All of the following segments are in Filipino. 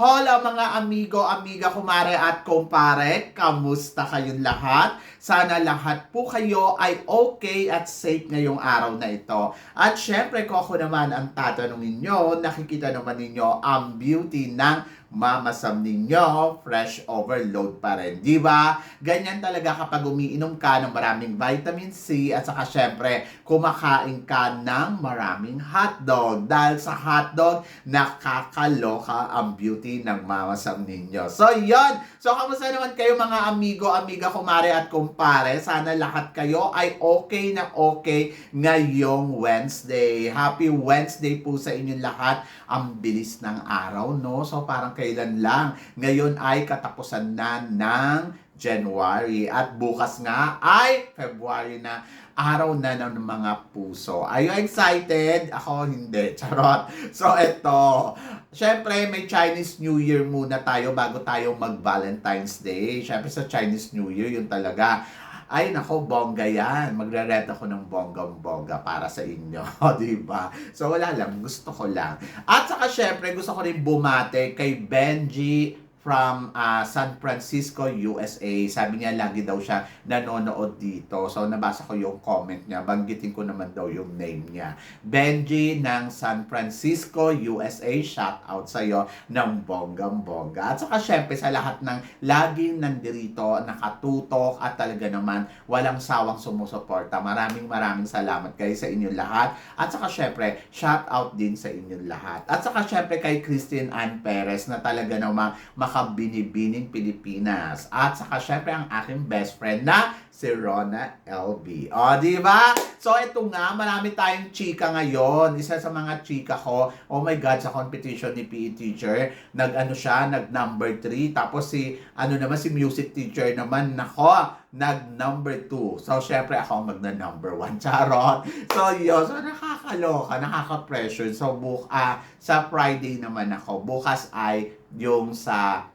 Hola mga amigo, amiga, kumare at kumpare. Kamusta kayong lahat? Sana lahat po kayo ay okay at safe ngayong araw na ito. At syempre kung ako naman ang tatanungin nyo, nakikita naman ninyo ang beauty ng Mama Sam ninyo, fresh overload pa rin. Di ba? Ganyan talaga kapag umiinom ka ng maraming vitamin C at saka syempre kumakain ka ng maraming hotdog. Dahil sa hotdog, nakakaloka ang beauty ng Mama Sam ninyo. So, yon So, kamusta naman kayo mga amigo, amiga, kumare at kumpare? Sana lahat kayo ay okay na okay ngayong Wednesday. Happy Wednesday po sa inyong lahat. Ang bilis ng araw, no? So, parang kailan lang. Ngayon ay katapusan na ng January. At bukas nga ay February na araw na ng mga puso. Are you excited? Ako hindi. Charot. So, eto. Siyempre, may Chinese New Year muna tayo bago tayo mag-Valentine's Day. Siyempre, sa Chinese New Year, yun talaga. Ay, nako, bongga yan. Magre-ret ako ng bonggang-bongga para sa inyo. di ba? So, wala lang. Gusto ko lang. At saka, syempre, gusto ko rin bumate kay Benji from uh, San Francisco, USA. Sabi niya, lagi daw siya nanonood dito. So, nabasa ko yung comment niya. Banggitin ko naman daw yung name niya. Benji ng San Francisco, USA. Shout out sa'yo ng bonggang-bongga. At saka, syempre, sa lahat ng laging nandirito, nakatutok at talaga naman walang sawang sumusuporta. Maraming maraming salamat kayo sa inyong lahat. At saka, syempre, shout out din sa inyong lahat. At saka, syempre, kay Christine Ann Perez na talaga namang makabinibining Pilipinas. At saka syempre ang aking best friend na si Rona LB. O, di ba? So, ito nga, marami tayong chika ngayon. Isa sa mga chika ko, oh my God, sa competition ni PE teacher, nag-ano siya, nag-number 3. Tapos si, ano naman, si music teacher naman, nako, nag-number 2. So, syempre, ako magna-number 1. Charot. So, yun. So, nakakaloka, nakaka-pressure. So, buk ah, sa Friday naman ako. Bukas ay yung sa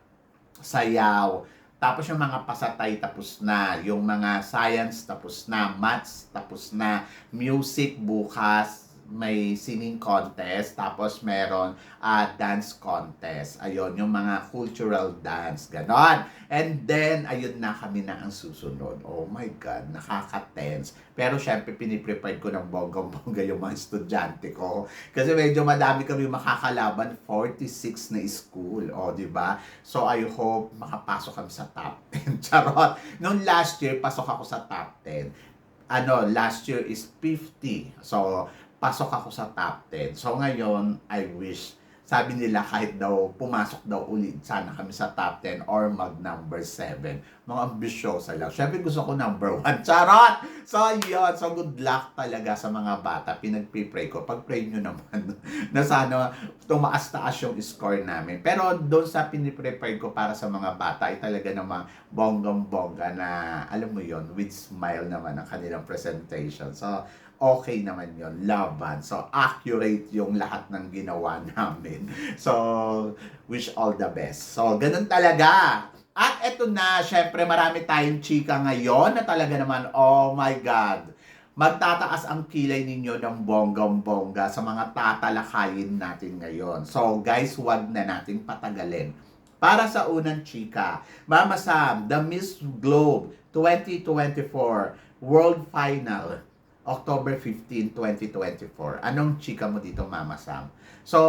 sayaw. Tapos yung mga pasatay tapos na, yung mga science tapos na, maths tapos na, music bukas may singing contest, tapos meron uh, dance contest. Ayun, yung mga cultural dance, ganon. And then, ayun na kami na ang susunod. Oh my God, nakaka-tense. Pero syempre, piniprepare ko ng bonggang-bongga yung mga estudyante ko. Kasi medyo madami kami makakalaban, 46 na school. Oh, di ba? So, I hope makapasok kami sa top 10. Charot. Noong last year, pasok ako sa top 10. Ano, last year is 50. So, pasok ako sa top 10. So ngayon, I wish, sabi nila kahit daw pumasok daw ulit sana kami sa top 10 or mag number 7. Mga ambisyosa lang. Siyempre gusto ko number 1. Charot! So yun, so good luck talaga sa mga bata. Pinagpipray ko. Pag-pray nyo naman na sana tumaas-taas yung score namin. Pero doon sa piniprepare ko para sa mga bata ay talaga namang bonggang-bongga na alam mo yon with smile naman ang kanilang presentation. So okay naman yon laban. So, accurate yung lahat ng ginawa namin. So, wish all the best. So, ganun talaga. At eto na, syempre marami tayong chika ngayon na talaga naman, oh my God, magtataas ang kilay ninyo ng bonggang-bongga sa mga tatalakayin natin ngayon. So guys, wag na nating patagalin. Para sa unang chika, Mama Sam, The Miss Globe 2024 World Final October 15, 2024. Anong chika mo dito, Mama Sam? So,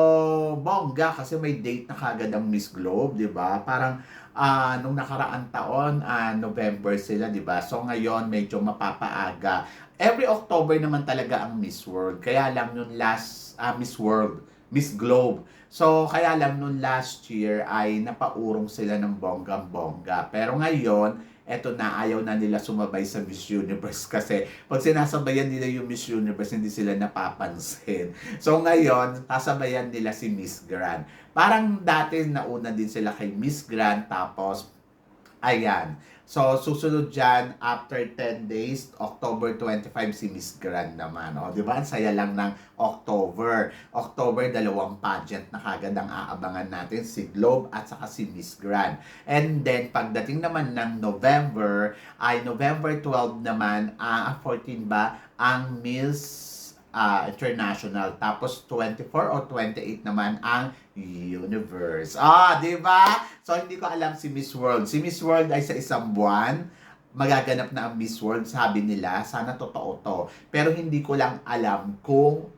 bongga kasi may date na kagad ang Miss Globe, 'di ba? Parang uh, nung nakaraang taon, uh, November sila, 'di ba? So ngayon medyo mapapaaga. Every October naman talaga ang Miss World. Kaya lang nung last uh, Miss World, Miss Globe. So kaya lang nung last year ay napaurong sila ng bonggang-bongga. Pero ngayon, eto na ayaw na nila sumabay sa Miss Universe kasi pag sinasabayan nila yung Miss Universe hindi sila napapansin. So ngayon, sasabayan nila si Miss Grand. Parang dati nauna din sila kay Miss Grand tapos Ayan. So, susunod dyan, after 10 days, October 25 si Miss Grand naman. O, di ba? Ang saya lang ng October. October, dalawang pageant na kagad ang aabangan natin, si Globe at saka si Miss Grand. And then, pagdating naman ng November, ay November 12 naman, ah 14 ba, ang Miss ah, International. Tapos 24 o 28 naman ang Universe. Ah, di ba? So hindi ko alam si Miss World. Si Miss World ay sa isang buwan magaganap na ang Miss World, sabi nila, sana totoo to. Pero hindi ko lang alam kung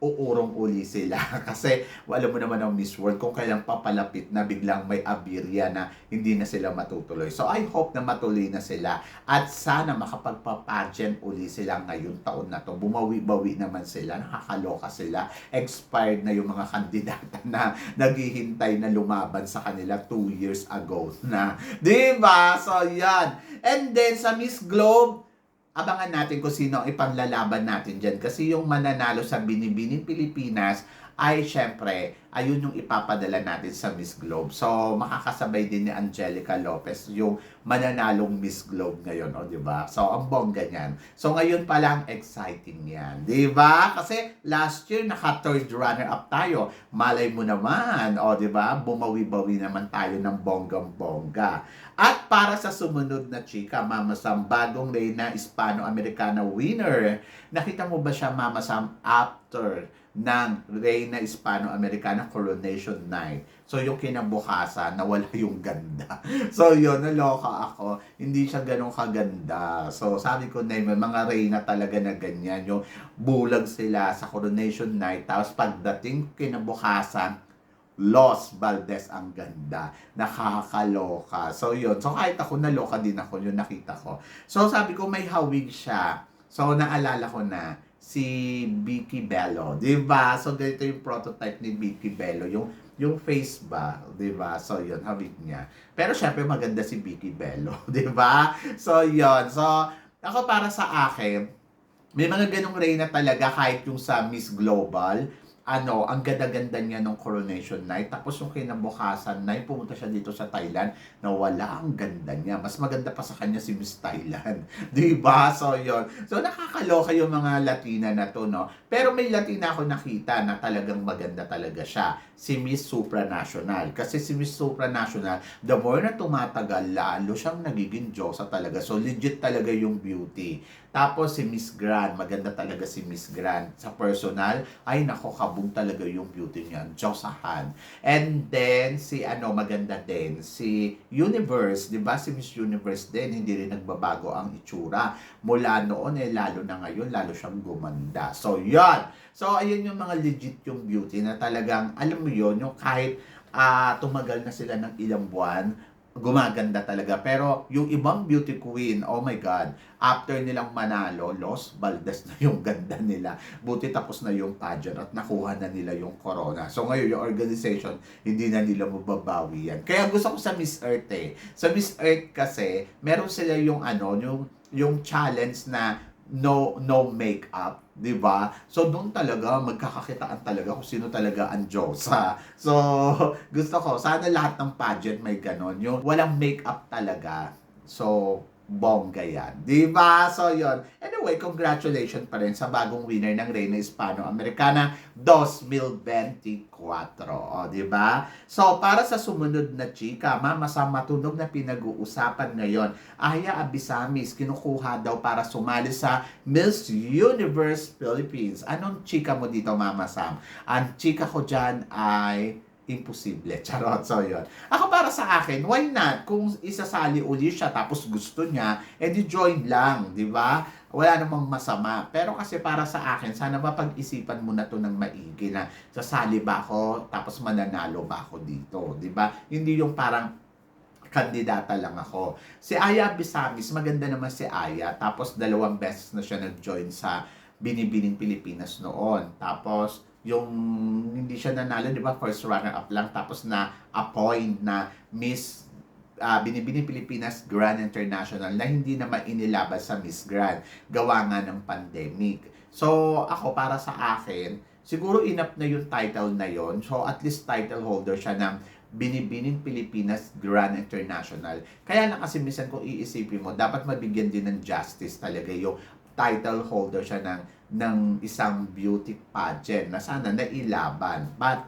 uurong uli sila. Kasi alam mo naman ang Miss World, kung kailang papalapit na biglang may abirya na hindi na sila matutuloy. So I hope na matuloy na sila. At sana makapagpa-pageant uli sila ngayong taon na to. Bumawi-bawi naman sila, nakakaloka sila. Expired na yung mga kandidata na naghihintay na lumaban sa kanila two years ago na. Di ba? So yan. And then sa Miss Globe, abangan natin kung sino ang ipanglalaban natin dyan. Kasi yung mananalo sa Binibining Pilipinas ay syempre, ayun yung ipapadala natin sa Miss Globe. So, makakasabay din ni Angelica Lopez yung mananalong Miss Globe ngayon, o di ba? So, ang bongga niyan. So, ngayon pa lang, exciting yan. Di ba? Kasi last year, naka-third runner-up tayo. Malay mo naman, o di ba? Bumawi-bawi naman tayo ng bonggang-bongga. At para sa sumunod na chika, Mama Sam, bagong Reyna Hispano-Americana winner. Nakita mo ba siya, Mama Sam, after ng Reyna Hispano-Americana Coronation Night. So, yung kinabukasan, nawala yung ganda. So, yun, naloka ako. Hindi siya ganun kaganda. So, sabi ko na may mga Reyna talaga na ganyan. Yung bulag sila sa Coronation Night. Tapos, pagdating kinabukasan, Los Valdez ang ganda. Nakakaloka. So, yun. So, kahit ako naloka din ako, yung nakita ko. So, sabi ko, may hawig siya. So, naalala ko na, si Vicky Bello, 'di ba? So ganito yung prototype ni Vicky Bello, yung yung face ba, 'di ba? So yun, hawig niya. Pero syempre maganda si Vicky Bello, 'di ba? So yun. So ako para sa akin, may mga ganong reyna talaga kahit yung sa Miss Global, ano, ang ganda-ganda niya nung coronation night. Tapos yung kinabukasan na pumunta siya dito sa Thailand, na wala ang ganda niya. Mas maganda pa sa kanya si Miss Thailand. Di ba? So, yun. So, nakakaloka yung mga Latina na to, no? Pero may Latina ako nakita na talagang maganda talaga siya. Si Miss Supranational. Kasi si Miss Supranational, the more na tumatagal, lalo siyang nagiging Diyosa talaga. So, legit talaga yung beauty. Tapos si Miss Grand, maganda talaga si Miss Grand. Sa personal, ay nako, kabog talaga yung beauty niya. Diyosahan. And then, si ano, maganda din. Si Universe, di ba? Si Miss Universe din, hindi rin nagbabago ang itsura. Mula noon, eh, lalo na ngayon, lalo siyang gumanda. So, yan. So, ayun yung mga legit yung beauty na talagang, alam mo yun, yung kahit ah, tumagal na sila ng ilang buwan, gumaganda talaga. Pero yung ibang beauty queen, oh my God, after nilang manalo, Los Valdez na yung ganda nila. Buti tapos na yung pageant at nakuha na nila yung corona. So ngayon yung organization, hindi na nila mababawi yan. Kaya gusto ko sa Miss Earth eh. Sa Miss Earth kasi, meron sila yung ano, yung, yung challenge na no no makeup, 'di ba? So doon talaga magkakakitaan talaga kung sino talaga ang Diyosa. So gusto ko sana lahat ng pageant may ganon, yung walang makeup talaga. So bongga yan. Di ba? So, yon Anyway, congratulations pa rin sa bagong winner ng Reina Hispano-Americana 2024. O, di ba? So, para sa sumunod na chika, mama sa matunog na pinag-uusapan ngayon, Aya Abisamis, kinukuha daw para sumali sa Miss Universe Philippines. Anong chika mo dito, Mama Sam? Ang chika ko dyan ay imposible. Charot. So, yun. Ako para sa akin, why not? Kung isasali uli siya tapos gusto niya, edi join lang, di ba? Wala namang masama. Pero kasi para sa akin, sana mapag-isipan mo na to ng maigi na sasali ba ako tapos mananalo ba ako dito, di ba? Hindi yung parang kandidata lang ako. Si Aya Bisamis, maganda naman si Aya. Tapos dalawang beses na siya nag-join sa Binibining Pilipinas noon. Tapos yung hindi siya nanalo, di ba, first runner-up lang, tapos na appoint na Miss uh, Binibining Pilipinas Grand International na hindi na mainilabas sa Miss Grand, gawa nga ng pandemic. So, ako, para sa akin, siguro enough na yung title na yon So, at least title holder siya ng Binibining Pilipinas Grand International. Kaya lang kasi minsan kung iisipin mo, dapat mabigyan din ng justice talaga yung title holder siya ng ng isang beauty pageant na sana nailaban. But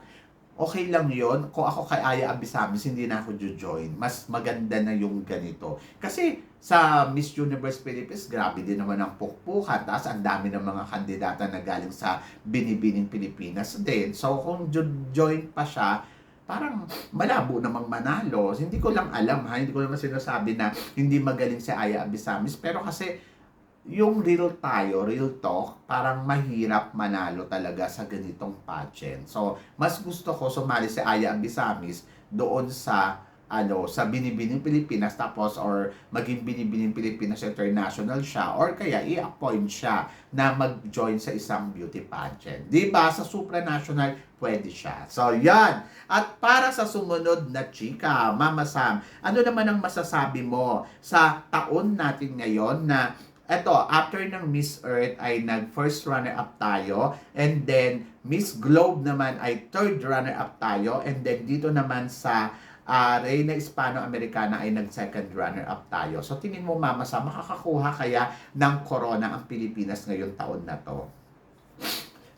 okay lang yon Kung ako kay Aya Abisamis, hindi na ako join Mas maganda na yung ganito. Kasi sa Miss Universe Philippines, grabe din naman ang pukpukan. Tapos ang dami ng mga kandidata na galing sa binibining Pilipinas din. So kung jo- join pa siya, parang malabo namang manalo. Hindi ko lang alam ha, hindi ko naman sinasabi na hindi magaling si Aya Abisamis. Pero kasi yung real tayo, real talk, parang mahirap manalo talaga sa ganitong pageant. So, mas gusto ko sumali si Aya Abisamis doon sa ano sa Binibining Pilipinas tapos or maging Binibining Pilipinas International siya or kaya i-appoint siya na mag-join sa isang beauty pageant. 'Di ba? Sa supranational pwede siya. So, yan. At para sa sumunod na chika, Mama Sam, ano naman ang masasabi mo sa taon natin ngayon na eto, after ng Miss Earth ay nag first runner-up tayo and then Miss Globe naman ay third runner-up tayo and then dito naman sa uh, Reina Hispano-Americana ay nag second runner-up tayo. So tingin mo Mama Sam, makakakuha kaya ng corona ang Pilipinas ngayong taon na to?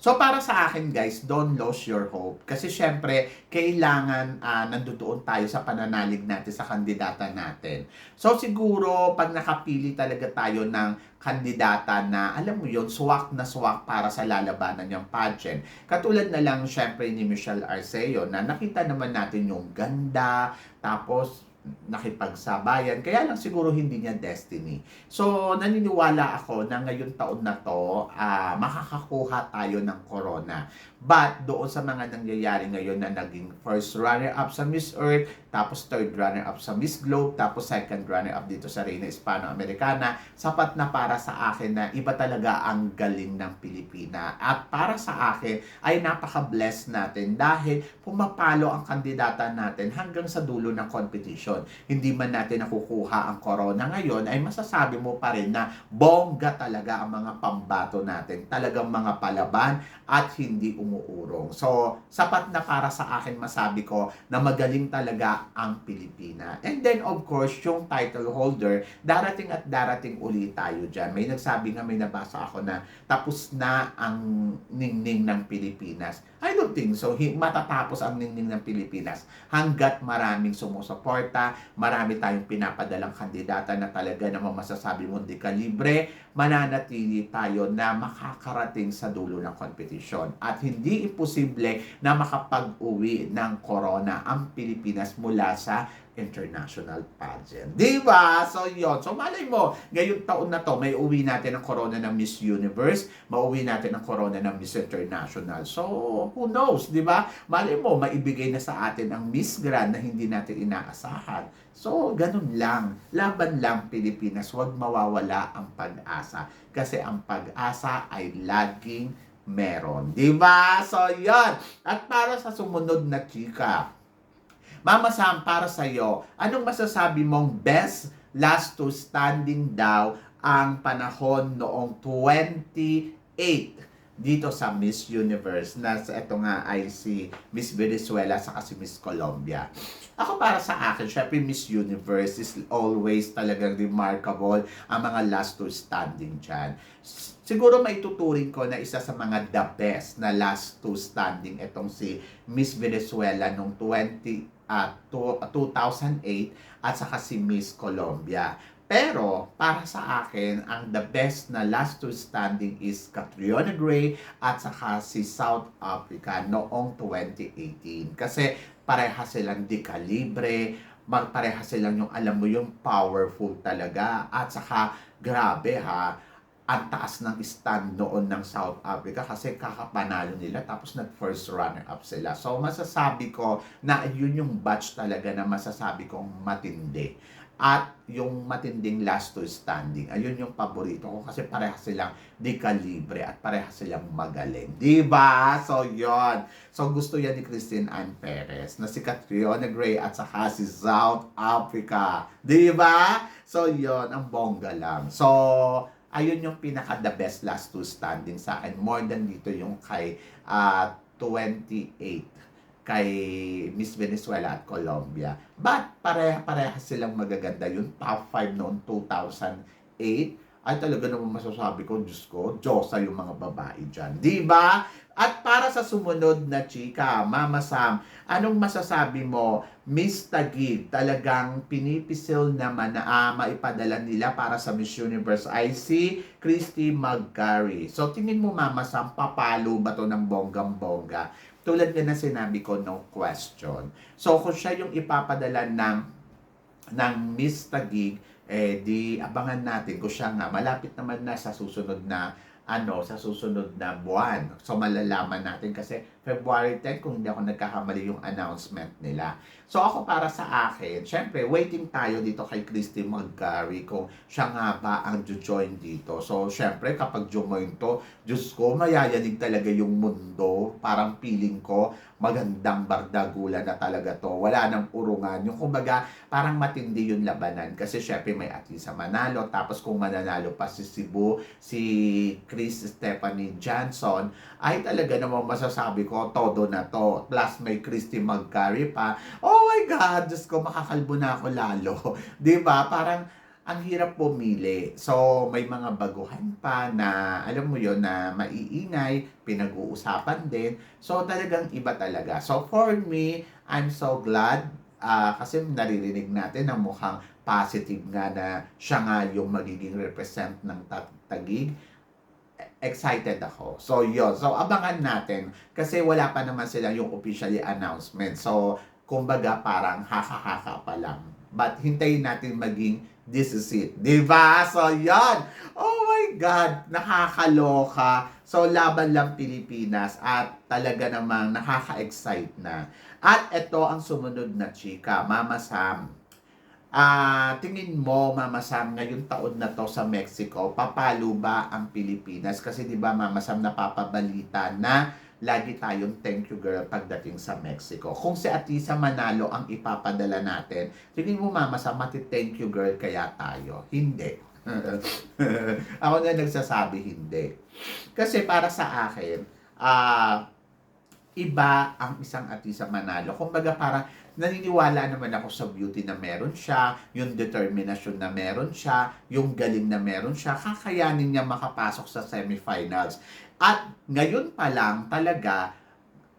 So para sa akin guys, don't lose your hope. Kasi syempre, kailangan uh, nandoon tayo sa pananalig natin sa kandidata natin. So siguro, pag nakapili talaga tayo ng kandidata na, alam mo yon swak na swak para sa lalabanan ng pageant. Katulad na lang syempre ni Michelle Arceo na nakita naman natin yung ganda, tapos nakipagsabayan. Kaya lang siguro hindi niya destiny. So, naniniwala ako na ngayon taon na to, uh, makakakuha tayo ng corona. But, doon sa mga nangyayari ngayon na naging first runner-up sa Miss Earth, tapos third runner-up sa Miss Globe, tapos second runner-up dito sa Reina Hispano-Americana, sapat na para sa akin na iba talaga ang galing ng Pilipina. At para sa akin, ay napaka-blessed natin dahil pumapalo ang kandidata natin hanggang sa dulo ng competition. Hindi man natin nakukuha ang corona ngayon, ay masasabi mo pa rin na bongga talaga ang mga pambato natin. Talagang mga palaban at hindi umuurong. So, sapat na para sa akin masabi ko na magaling talaga ang Pilipina. And then, of course, yung title holder, darating at darating uli tayo dyan. May nagsabi nga, may nabasa ako na tapos na ang ningning ng Pilipinas. I don't think so. Matatapos ang ningning ng Pilipinas hanggat maraming sumusuporta, marami tayong pinapadalang kandidata na talaga namang masasabi mo di kalibre, mananatili tayo na makakarating sa dulo ng kompetisyon. At hindi imposible na makapag-uwi ng corona ang Pilipinas mula sa international pageant. Di ba? So, yon So, malay mo, ngayong taon na to, may uwi natin ang corona ng Miss Universe, mauwi natin ang corona ng Miss International. So, who knows, di ba? Malay mo, maibigay na sa atin ang Miss Grand na hindi natin inaasahan. So, ganun lang. Laban lang Pilipinas, huwag mawawala ang pag-asa. Kasi ang pag-asa ay laging meron. Di ba? So, yon At para sa sumunod na chika, Mama Sam, para sa iyo, anong masasabi mong best last to standing daw ang panahon noong 28 dito sa Miss Universe na ito nga ay si Miss Venezuela sa si Miss Colombia. Ako para sa akin, syempre Miss Universe is always talagang remarkable ang mga last to standing dyan. Siguro may tuturing ko na isa sa mga the best na last to standing itong si Miss Venezuela noong 20 at uh, 2008 at saka si Miss Colombia. Pero, para sa akin, ang the best na last two standing is Catriona Gray at saka si South Africa noong 2018. Kasi pareha silang di kalibre, magpareha silang yung alam mo yung powerful talaga at saka grabe ha ang taas ng stand noon ng South Africa kasi kakapanalo nila tapos nag first runner up sila. So masasabi ko na yun yung batch talaga na masasabi kong matindi. At yung matinding last to standing, ayun yung paborito ko kasi pareha silang di kalibre at pareha silang magaling. Di ba? So, yon So, gusto yan ni Christine Ann Perez na si Catriona Gray at saka si South Africa. Di ba? So, yon ang bongga lang. So, ayun yung pinaka the best last two standing sa akin. More than dito yung kay uh, 28. Kay Miss Venezuela at Colombia. But pareha-pareha silang magaganda. Yung top 5 noon 2008 ay talaga naman masasabi ko, Diyos ko, Diyosa yung mga babae dyan. Ba? At para sa sumunod na chika, Mama Sam, anong masasabi mo, Miss Tagig, talagang pinipisil naman na ah, maipadala nila para sa Miss Universe ay si Christy McGarry. So tingin mo Mama Sam, papalo ba to ng bonggang-bongga? Tulad nga na sinabi ko, no question. So kung siya yung ipapadala ng ng Miss Tagig, eh di abangan natin kung siya nga malapit naman na sa susunod na ano sa susunod na buwan. So malalaman natin kasi February 10 kung hindi ako nagkakamali yung announcement nila. So ako para sa akin, syempre waiting tayo dito kay Christy McGarry kung siya nga ba ang join dito. So syempre kapag join to, Diyos ko, mayayanig talaga yung mundo. Parang feeling ko, magandang bardagulan na talaga to. Wala nang urungan. Yung kumbaga, parang matindi yung labanan. Kasi syempre may Atisa Manalo. Tapos kung mananalo pa si Cebu, si Chris Stephanie Johnson, ay talaga namang masasabi ko, todo na to. Plus may Christy McGarry pa. Oh my God! Diyos ko, makakalbo na ako lalo. ba Parang ang hirap pumili. So, may mga baguhan pa na, alam mo yon na maiingay, pinag-uusapan din. So, talagang iba talaga. So, for me, I'm so glad ah, kasi naririnig natin na mukhang positive nga na siya nga yung magiging represent ng tagig excited ako. So, yon So, abangan natin. Kasi wala pa naman sila yung officially announcement. So, kumbaga parang haka-haka pa lang. But hintayin natin maging this is it. Di ba? So, yan. Oh my God. Nakakaloka. So, laban lang Pilipinas at talaga namang nakaka-excite na. At ito ang sumunod na chika. Mama Sam. Ah, tingin mo, Mama Sam, ngayong taon na to sa Mexico, papalo ba ang Pilipinas? Kasi 'di ba, Mama Sam, napapabalita na lagi tayong thank you girl pagdating sa Mexico. Kung si Atisa Manalo ang ipapadala natin, tingin mo, Mama Sam, mati-thank you girl kaya tayo? Hindi. Ako na nagsasabi hindi. Kasi para sa akin, ah, iba ang isang Atisa Manalo. Kumbaga parang naniniwala naman ako sa beauty na meron siya, yung determinasyon na meron siya, yung galing na meron siya, kakayanin niya makapasok sa semifinals. At ngayon pa lang talaga,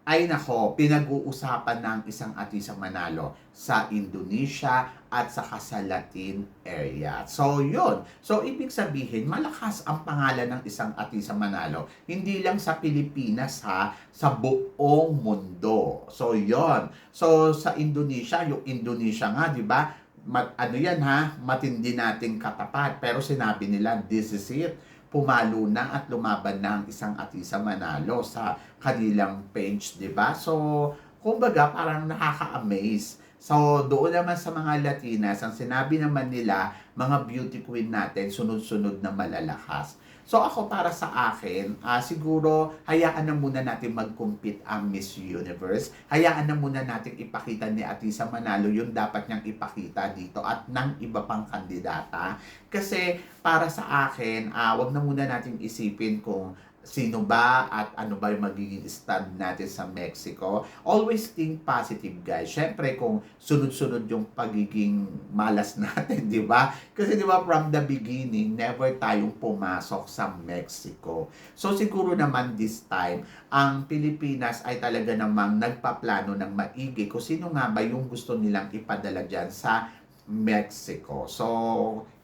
ay nako, pinag-uusapan ng isang Atisa Manalo sa Indonesia at sa Kasalatin area. So, yun. So, ibig sabihin, malakas ang pangalan ng isang Atisa Manalo. Hindi lang sa Pilipinas ha, sa buong mundo. So, yun. So, sa Indonesia, yung Indonesia nga, di ba? Mat, ano yan ha, matindi nating katapat. Pero sinabi nila, this is it pumalo na at lumaban na ang isang Atisa Manalo sa kanilang page, 'di ba? So, kumbaga parang nakaka-amaze. So, doon naman sa mga Latinas, ang sinabi naman nila, mga beauty queen natin, sunod-sunod na malalakas. So, ako para sa akin, ah, siguro, hayaan na muna natin mag-compete ang Miss Universe. Hayaan na muna natin ipakita ni Atisa Manalo yung dapat niyang ipakita dito at ng iba pang kandidata. Kasi, para sa akin, ah, wag na muna natin isipin kung sino ba at ano ba yung magiging stand natin sa Mexico. Always think positive, guys. Siyempre, kung sunod-sunod yung pagiging malas natin, di ba? Kasi di ba, from the beginning, never tayong pumasok sa Mexico. So, siguro naman this time, ang Pilipinas ay talaga namang nagpaplano ng maigi kung sino nga ba yung gusto nilang ipadala dyan sa Mexico. So,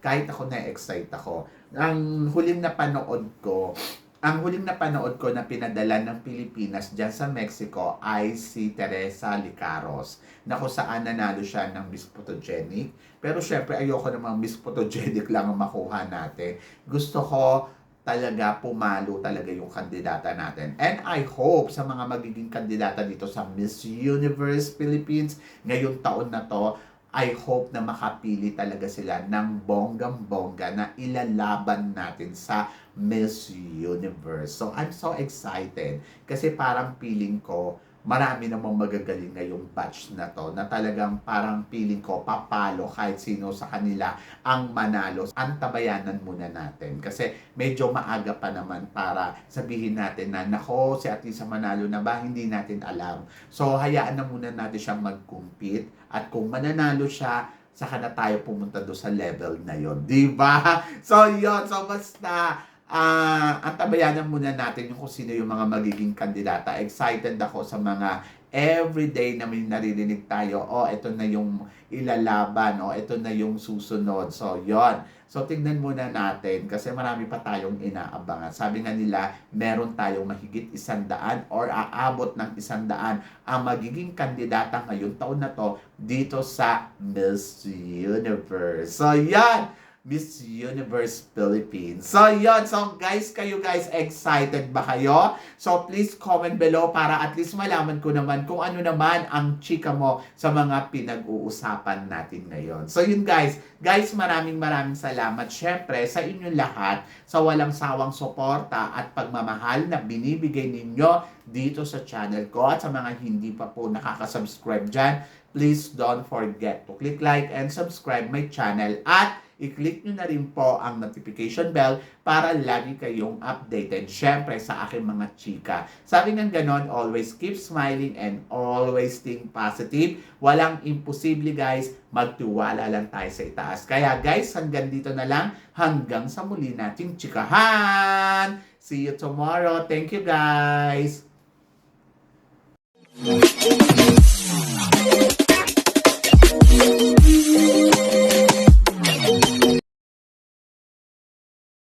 kahit ako na-excite ako, ang huling napanood ko, ang huling napanood ko na pinadala ng Pilipinas dyan sa Mexico ay si Teresa Licaros na kung saan nanalo siya ng Miss Photogenic. Pero syempre ayoko namang Miss Photogenic lang ang makuha natin. Gusto ko talaga pumalo talaga yung kandidata natin. And I hope sa mga magiging kandidata dito sa Miss Universe Philippines ngayong taon na to, I hope na makapili talaga sila ng bonggang-bongga na ilalaban natin sa Miss Universe. So, I'm so excited kasi parang feeling ko marami namang magagaling ngayong batch na to na talagang parang feeling ko papalo kahit sino sa kanila ang manalo. Antabayanan muna natin kasi medyo maaga pa naman para sabihin natin na nako si Atisa manalo na ba hindi natin alam. So hayaan na muna natin siyang mag-compete at kung mananalo siya saka na tayo pumunta do sa level na yon, di ba? So yon, so basta ah antabayanan muna natin yung kung sino yung mga magiging kandidata. Excited ako sa mga everyday na may naririnig tayo, oh, ito na yung ilalaban, oh, ito na yung susunod. So, yon So, tignan muna natin kasi marami pa tayong inaabangan. Sabi nga nila, meron tayong mahigit isandaan or aabot ng isandaan ang magiging kandidata ngayong taon na to dito sa Miss Universe. So, yan! Miss Universe Philippines. So, yon So, guys, kayo guys, excited ba kayo? So, please comment below para at least malaman ko naman kung ano naman ang chika mo sa mga pinag-uusapan natin ngayon. So, yun guys. Guys, maraming maraming salamat. Syempre, sa inyong lahat, sa walang sawang suporta at pagmamahal na binibigay ninyo dito sa channel ko at sa mga hindi pa po nakaka-subscribe dyan, please don't forget to click like and subscribe my channel at i-click nyo na rin po ang notification bell para lagi kayong updated. Syempre sa aking mga chika. Sabi ng ganon, always keep smiling and always think positive. Walang imposible guys, magtiwala lang tayo sa itaas. Kaya guys, hanggang dito na lang, hanggang sa muli nating chikahan. See you tomorrow. Thank you guys.